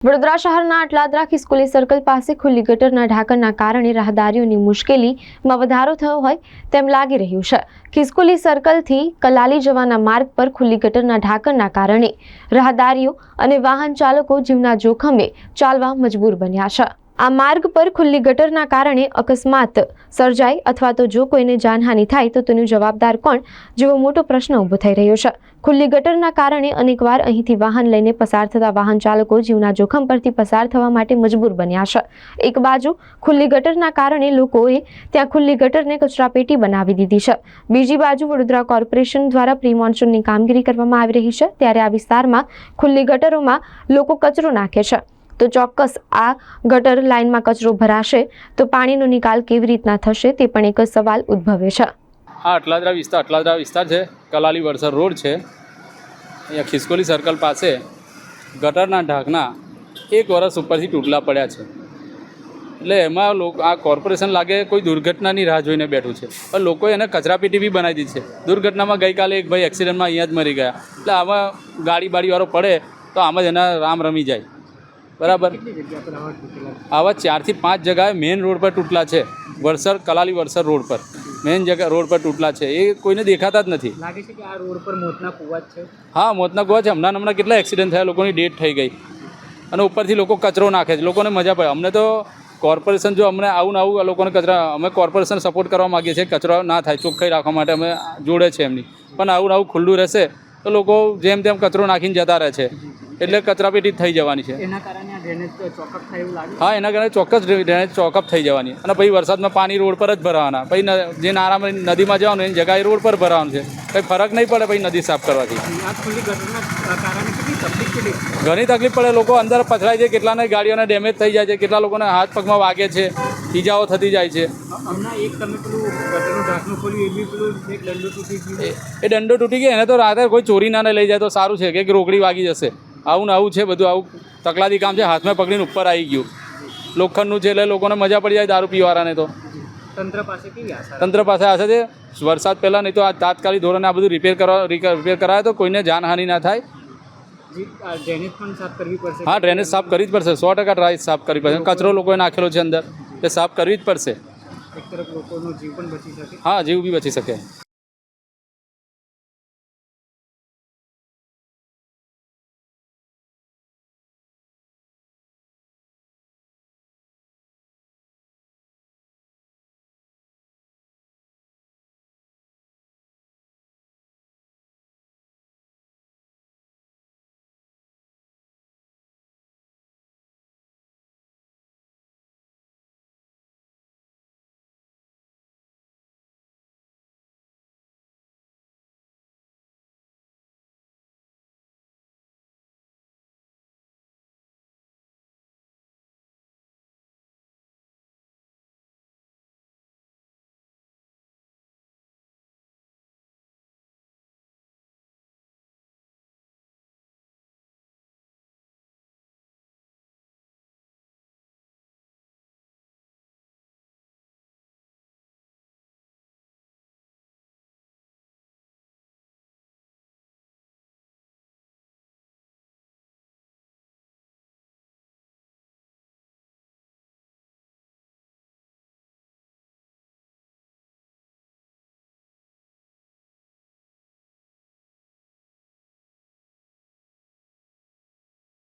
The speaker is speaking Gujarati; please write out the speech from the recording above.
વડોદરા શહેરના અટલાદરા ખિસકોલી સર્કલ પાસે ખુલ્લી ગટરના ઢાંકણના કારણે રાહદારીઓની મુશ્કેલીમાં વધારો થયો હોય તેમ લાગી રહ્યું છે. ખિસકોલી સર્કલથી કલાલી જવાના માર્ગ પર ખુલ્લી ગટરના ઢાંકણના કારણે રાહદારીઓ અને વાહન ચાલકો જીવના જોખમે ચાલવા મજબૂર બન્યા છે. આ માર્ગ પર ખુલ્લી ગટરના કારણે અકસ્માત સર્જાય અથવા તો જો કોઈને જાનહાનિ થાય તો તેનું જવાબદાર કોણ? જેવો મોટો પ્રશ્ન ઊભો થઈ રહ્યો છે. ખુલ્લી ગટરના કારણે અનેકવાર અહીંથી વાહન લઈને પસાર થતા વાહન ચાલકો જીવના જોખમ પરથી પસાર થવા માટે મજબૂર બન્યા છે. એક બાજુ ખુલ્લી ગટરના કારણે લોકોએ ત્યાં ખુલ્લી ગટરને કચરાપેટી બનાવી દીધી છે. બીજી બાજુ વડોદરા કોર્પોરેશન દ્વારા પ્રી મોન્સૂનની કામગીરી કરવામાં આવી રહી છે. ત્યારે આ વિસ્તારમાં ખુલ્લી ગટરોમાં લોકો કચરો નાખે છે. તો ચોક્કસ આ ગટર લાઇનમાં કચરો ભરાશે. તો પાણીનો નિકાલ કેવી રીતના થશે તે પણ એક સવાલ ઉદ્ભવે છે. આ અટલાદરા વિસ્તાર અટલાદરા વિસ્તાર છે. કલાલી વરસર રોડ છે. અહીંયા ખિસકોલી સર્કલ પાસે ગટરના ઢાંકના એક વર્ષ ઉપરથી તૂટલા પડ્યા છે. એટલે એમાં લોકો આ કોર્પોરેશન લાગે કોઈ દુર્ઘટનાની રાહ જોઈને બેઠું છે. પણ લોકોએ એને કચરાપેટી બી બનાવી દીધી છે. દુર્ઘટનામાં ગઈકાલે એક ભાઈ એક્સિડન્ટમાં અહીંયા જ મરી ગયા. એટલે આમાં ગાડી બાડીવાળો પડે તો આમ જ એના રામ રમી જાય. બરાબર. આવા ચારથી પાંચ જગાએ મેઇન રોડ પર તૂટલા છે. વરસર કલાલી વરસર રોડ પર. મેઇન જગ્યા રોડ પર તૂટલા છે. એ કોઈને દેખાતા જ નથી. લાગે છે કે આ રોડ પર મોતના કુવા છે? હા મોતના કુવા છે. હમણાં હમણાં કેટલા એક્સિડન્ટ થયા લોકોની ડેટ થઈ ગઈ. અને ઉપરથી લોકો કચરો નાખે છે. લોકોને મજા પડે. અમને તો કોર્પોરેશન જો અમને આવું ને આવું આ લોકોને કચરા અમે કોર્પોરેશન સપોર્ટ કરવા માગીએ છીએ. કચરો ના થાય ચોખ્ખાઈ રાખવા માટે અમે જોડે છે એમની. પણ આવું ને આવું ખુલ્લું રહેશે તો લોકો જેમ તેમ કચરો નાખીને જતા રહે છે. એટલે કચરાપેટી થઈ જવાની છે. એના કારણે ડ્રેનેજ ચોકઅપ થાય એવું લાગે. હા એના કારણે ચોક્કસ ડ્રેનેજ ચોકઅપ થઈ જવાની. અને પછી વરસાદમાં પાણી રોડ પર જ ભરાવાના. પછી જે નારામાં નદીમાં જવાનું એની જગ્યાએ રોડ પર ભરાવાનું છે. કંઈ ફરક નહીં પડે પછી નદી સાફ કરવાથી. ઘણી તકલીફ પડે. લોકો અંદર પથરાય છે કેટલાને ગાડીઓને ડેમેજ થઈ જાય છે કેટલા લોકોને હાથ પગમાં વાગે છે ઈજાઓ થતી જાય છે. એ દંડો તૂટી ગયો. એને તો રાતે કોઈ ચોરી ના લઈ જાય તો સારું છે કે રોકડી વાગી જશે. આવું ને આવું છે બધું આવું તકલાદી કામ છે હાથમાં પકડીને ઉપર આવી ગયું. લોખંડનું છે એટલે લોકોને મજા પડી જાય દારૂ પીવાળાને તો. તંત્ર પાસે તંત્ર પાસે આશા છે વરસાદ પહેલાં નહીં તો આ તાત્કાલિક ધોરણે આ બધું રિપેર કરવા રિપેર કરાવે તો કોઈને જાનહાનિ ના થાય. ડ્રેનેજ પણ સાફ કરવી પડશે? હા ડ્રેનેજ સાફ કરવી જ પડશે. સો ટકા ડ્રાઈ સાફ કરવી પડશે. કચરો લોકોએ નાખેલો છે અંદર. એ સાફ કરવી જ પડશે. એક તરફ લોકોનો જીવ પણ બચી શકે. હા જીવ બી બચી શકે.